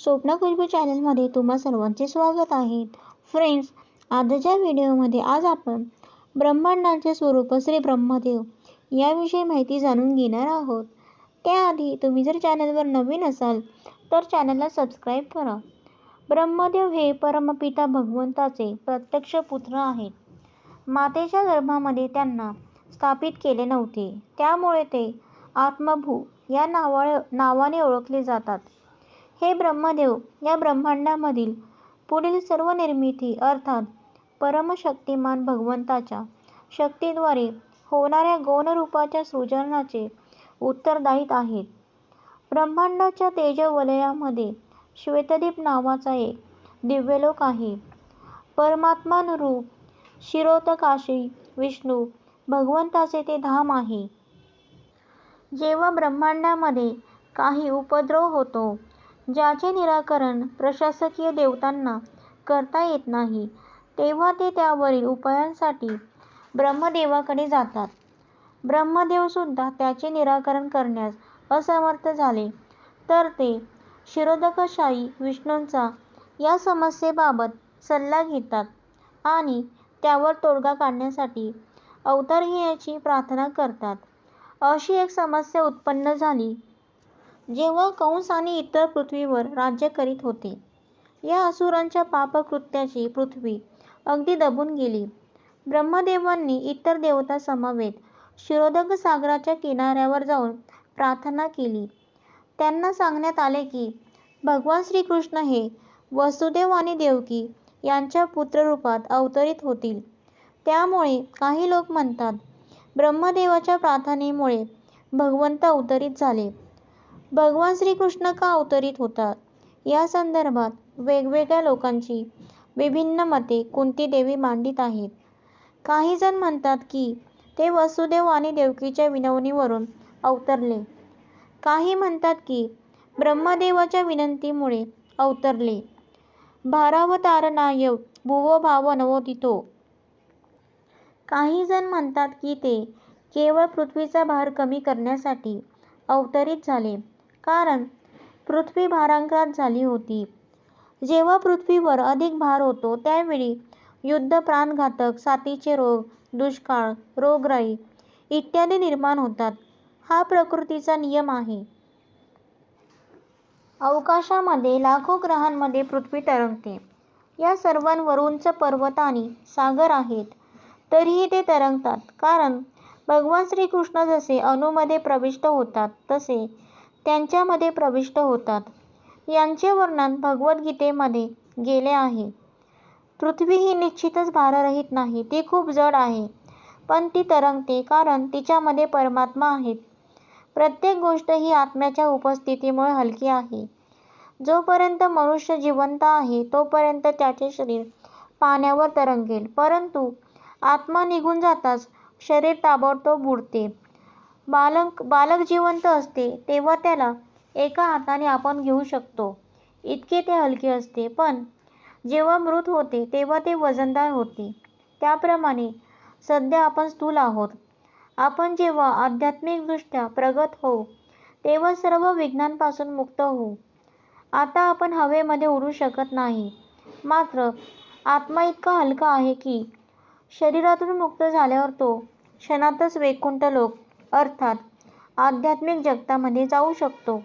स्वप्ना खुशबू चॅनलमध्ये तुम्हा सर्वांचे स्वागत आहे. फ्रेंड्स आजच्या व्हिडिओमध्ये आज आपण ब्रह्मांडाचे स्वरूप श्री ब्रह्मदेव याविषयी माहिती जाणून घेणार आहोत. त्याआधी तुम्ही जर चॅनलवर नवीन असाल तर चॅनलला सबस्क्राईब करा. ब्रह्मदेव हे परमपिता भगवंताचे प्रत्यक्ष पुत्र आहेत. मातेच्या गर्भामध्ये त्यांना स्थापित केले नव्हते. त्यामुळे ते आत्मभू या नावा नावाने ओळखले जातात. हे ब्रह्मदेव या ब्रह्मांडामधील पुढील सर्व निर्मिती अर्थात परमशक्तिमान भगवंताच्या शक्तीद्वारे होणाऱ्या गौणरूपाच्या सृजनाचे उत्तरदायित आहेत. ब्रह्मांडाच्या तेजवलयामध्ये श्वेतदीप नावाचा एक दिव्यलोक आहे. परमात्मानुरूप शिरोतकाशी विष्णू भगवंताचे ते धाम आहे. जेव्हा ब्रह्मांडामध्ये काही उपद्रव होतो, ज्याचे निराकरण प्रशासकीय देवतांना करता येत नाही, तेव्हा ते त्यावरील उपायांसाठी ब्रह्मदेवाकडे जातात. ब्रह्मदेवसुद्धा त्याचे निराकरण करण्यास असमर्थ झाले तर ते क्षीरोदकशायी विष्णूंचा या समस्येबाबत सल्ला घेतात आणि त्यावर तोडगा काढण्यासाठी अवतार घेण्याची प्रार्थना करतात. अशी एक समस्या उत्पन्न झाली जेव्हा कंस आणि इतर पृथ्वीवर राज्य करीत होते. या असुरांच्या पापकृत्याची पृथ्वी अगदी दबून गेली. ब्रह्मदेवांनी इतर देवता समवेत शिरोदक सागराच्या किनाऱ्यावर जाऊन प्रार्थना केली. त्यांना सांगण्यात आले की भगवान श्रीकृष्ण हे वसुदेव आणि देवकी यांच्या पुत्ररूपात अवतरित होतील. त्यामुळे काही लोक म्हणतात, ब्रह्मदेवाच्या प्रार्थनेमुळे भगवंत अवतरित झाले. भगवान श्रीकृष्ण का अवतरित होतात, या संदर्भात वेगवेगळ्या लोकांची विभिन्न मते कुंतीदेवी मांडीत आहेत. काही जण म्हणतात की ते वसुदेव आणि देवकीच्या विनवणीवरून अवतरले. काही म्हणतात की ब्रह्मदेवाच्या विनंतीमुळे अवतरले. भारावतारणाय भुव भाव नवोदितो. काही जण म्हणतात की ते केवळ पृथ्वीचा भार कमी करण्यासाठी अवतरित झाले, कारण पृथ्वी भारांकात झाली होती. जेव्हा पृथ्वीवर अधिक भार होतो त्यावेळी युद्ध, प्राणघातक साथीचे रोग, दुष्काळ, रोगराई इत्यादी निर्माण होतात. हा प्रकृतीचा नियम आहे. अवकाशामध्ये लाखो ग्रहांमध्ये पृथ्वी तरंगते. या सर्वांवर उंच पर्वत आणि सागर आहेत. तरीही ते तरंगतात, कारण भगवान श्रीकृष्ण जसे अणूमध्ये प्रविष्ट होतात तसे त्यांच्यामध्ये प्रविष्ट होतात. यांचे वर्णन भगवद्गीतेमध्ये गेले आहे. पृथ्वी ही निश्चितच भाररहित नाही. ती खूप जड आहे. पण ती तरंगते कारण तिच्यामध्ये परमात्मा आहेत. प्रत्येक गोष्ट ही आत्म्याच्या उपस्थितीमुळे हलकी आहे. जोपर्यंत मनुष्य जिवंत आहे तोपर्यंत त्याचे शरीर पाण्यावर तरंगेल, परंतु आत्मा निघून जाताच शरीर ताबडतोब बुडते. बालक बालक जिवंत असते तेव्हा त्याला एका हाताने आपण घेऊ शकतो इतके ते हलके असते, पण जेव्हा मृत होते तेव्हा ते वजनदार होते. त्याप्रमाणे सध्या आपण स्थूल आहोत. आपण जेव्हा आध्यात्मिकदृष्ट्या प्रगत होऊ तेव्हा सर्व विघ्नांपासून मुक्त होऊ. आता आपण हवेमध्ये उडू शकत नाही, मात्र आत्मा इतका हलका आहे की शरीरातून मुक्त झाल्यावर तो क्षणातच वैकुंठ लोक अर्थात आध्यात्मिक जगतामध्ये जाऊ शकतो.